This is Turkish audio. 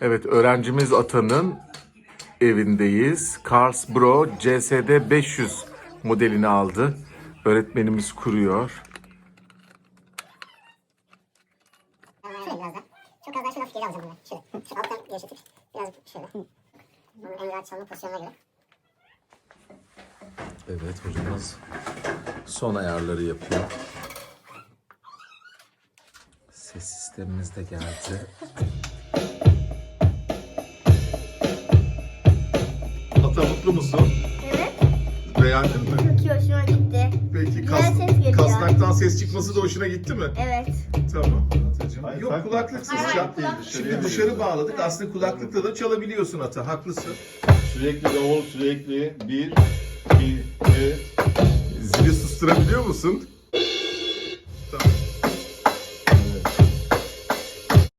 Evet, öğrencimiz Atan'ın evindeyiz. Cars Bro CSD 500 modelini aldı. Öğretmenimiz kuruyor. Çok az. Evet, hocamız son ayarları yapıyor. Ses sistemimiz de geldi. Mutlu musun? Evet. Beğendin mi? Çok iyi hoşuma gitti. Peki Güzel ses geliyor. kasnaktan ses çıkması da hoşuna gitti mi? Evet. Tamam. Atacığım. Hayır, Yok tak- kulaklıksız Hayır, çal. Şimdi dışarı bağladık. Aslında kulaklıkla da çalabiliyorsun Ata. Haklısın. Sürekli davul sürekli bir, iki, üç. Zili susturabiliyor musun?